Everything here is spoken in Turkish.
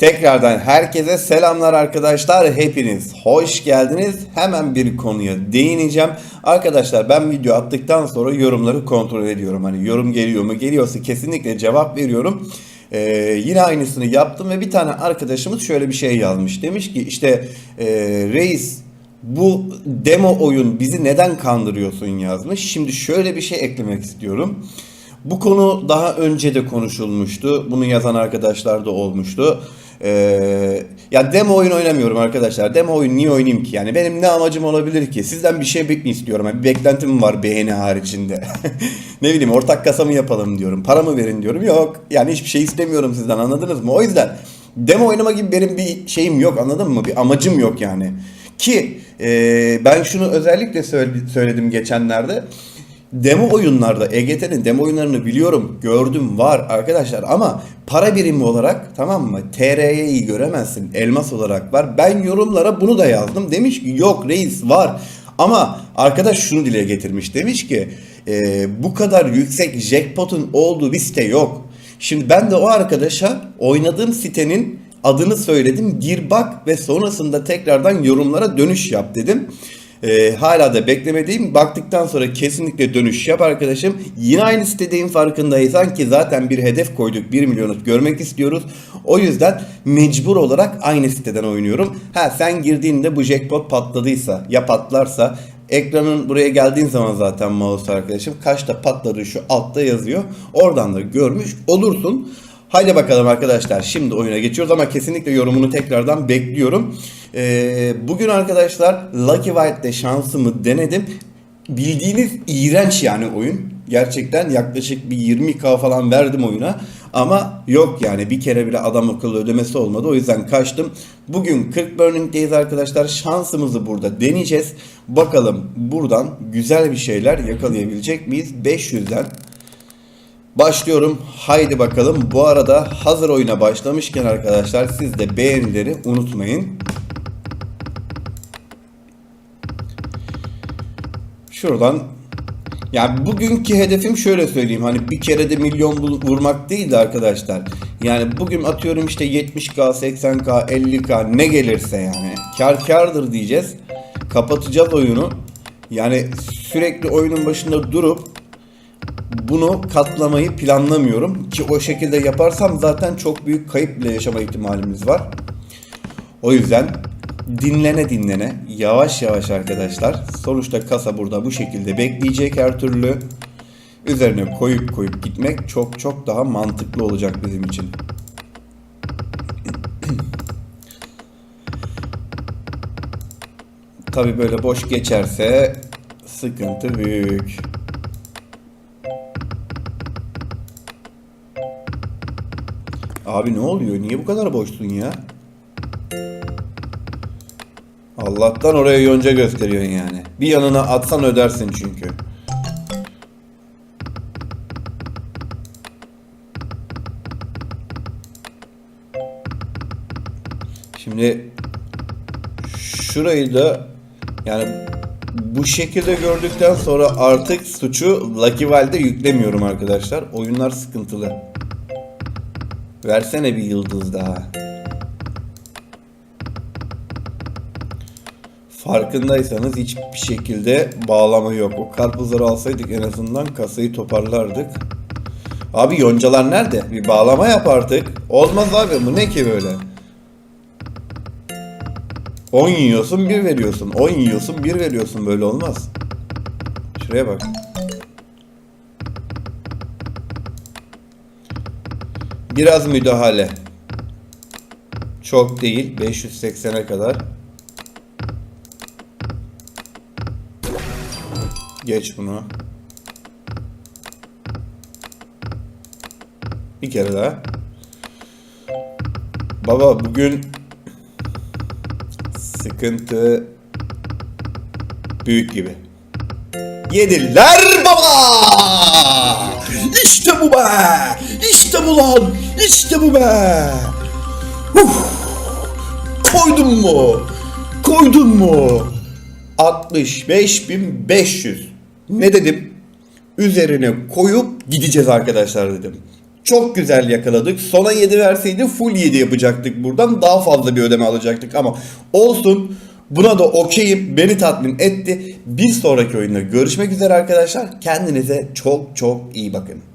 Tekrardan herkese selamlar arkadaşlar. Hepiniz hoş geldiniz. Hemen bir konuya değineceğim. Arkadaşlar ben video attıktan sonra yorumları kontrol ediyorum. Hani yorum geliyor mu? Geliyorsa kesinlikle cevap veriyorum. Ee, yine aynısını yaptım ve bir tane arkadaşımız şöyle bir şey yazmış. Demiş ki işte e, reis bu demo oyun bizi neden kandırıyorsun yazmış. Şimdi şöyle bir şey eklemek istiyorum. Bu konu daha önce de konuşulmuştu. Bunu yazan arkadaşlar da olmuştu. Ee, ya demo oyun oynamıyorum arkadaşlar. Demo oyun niye oynayayım ki? Yani benim ne amacım olabilir ki? Sizden bir şey mi istiyorum? Yani bir beklentim var beğeni haricinde. ne bileyim ortak kasa mı yapalım diyorum. Para mı verin diyorum. Yok. Yani hiçbir şey istemiyorum sizden anladınız mı? O yüzden demo oynama gibi benim bir şeyim yok anladın mı? Bir amacım yok yani. Ki e, ben şunu özellikle söyle- söyledim geçenlerde. Demo oyunlarda EGT'nin demo oyunlarını biliyorum, gördüm, var arkadaşlar ama para birimi olarak tamam mı? TR'yi göremezsin. Elmas olarak var. Ben yorumlara bunu da yazdım. Demiş ki yok reis var. Ama arkadaş şunu dile getirmiş. Demiş ki e, bu kadar yüksek jackpot'un olduğu bir site yok. Şimdi ben de o arkadaşa oynadığım sitenin adını söyledim. Gir bak ve sonrasında tekrardan yorumlara dönüş yap dedim. Ee, hala da beklemediğim baktıktan sonra kesinlikle dönüş yap arkadaşım. Yine aynı sitedeyim farkındaysan ki zaten bir hedef koyduk 1 milyonu görmek istiyoruz. O yüzden mecbur olarak aynı siteden oynuyorum. Ha sen girdiğinde bu jackpot patladıysa ya patlarsa ekranın buraya geldiğin zaman zaten mouse arkadaşım kaçta patladığı şu altta yazıyor. Oradan da görmüş olursun. Haydi bakalım arkadaşlar şimdi oyuna geçiyoruz ama kesinlikle yorumunu tekrardan bekliyorum. Ee, bugün arkadaşlar Lucky White'de şansımı denedim. Bildiğiniz iğrenç yani oyun. Gerçekten yaklaşık bir 20k falan verdim oyuna. Ama yok yani bir kere bile adam akıllı ödemesi olmadı. O yüzden kaçtım. Bugün 40 Burning'deyiz arkadaşlar. Şansımızı burada deneyeceğiz. Bakalım buradan güzel bir şeyler yakalayabilecek miyiz? 500'den Başlıyorum. Haydi bakalım. Bu arada hazır oyuna başlamışken arkadaşlar siz de beğenileri unutmayın. Şuradan yani bugünkü hedefim şöyle söyleyeyim hani bir kere de milyon vurmak değildi arkadaşlar. Yani bugün atıyorum işte 70k, 80k, 50k ne gelirse yani kar kardır diyeceğiz. Kapatacağız oyunu. Yani sürekli oyunun başında durup bunu katlamayı planlamıyorum ki o şekilde yaparsam zaten çok büyük kayıp bile yaşama ihtimalimiz var. O yüzden dinlene dinlene yavaş yavaş arkadaşlar sonuçta kasa burada bu şekilde bekleyecek her türlü üzerine koyup koyup gitmek çok çok daha mantıklı olacak bizim için. Tabi böyle boş geçerse sıkıntı büyük. Abi ne oluyor? Niye bu kadar boşsun ya? Allah'tan oraya yonca gösteriyorsun yani. Bir yanına atsan ödersin çünkü. Şimdi şurayı da yani bu şekilde gördükten sonra artık suçu Lucky Val'de yüklemiyorum arkadaşlar. Oyunlar sıkıntılı. Versene bir yıldız daha. Farkındaysanız hiçbir şekilde bağlama yok. O karpuzları alsaydık en azından kasayı toparlardık. Abi yoncalar nerede? Bir bağlama yap artık. Olmaz abi bu ne ki böyle? 10 yiyorsun 1 veriyorsun. 10 yiyorsun 1 veriyorsun böyle olmaz. Şuraya bak. Biraz müdahale. Çok değil. 580'e kadar. Geç bunu. Bir kere daha. Baba bugün sıkıntı büyük gibi. Yediler baba! İşte bu be! İşte bu lan! İşte bu be! Uf! Koydun mu? Koydun mu? 65.500. Ne dedim? Üzerine koyup gideceğiz arkadaşlar dedim. Çok güzel yakaladık. Sona 7 verseydi full 7 yapacaktık buradan. Daha fazla bir ödeme alacaktık ama olsun. Buna da okeyim. Beni tatmin etti. Bir sonraki oyunda görüşmek üzere arkadaşlar. Kendinize çok çok iyi bakın.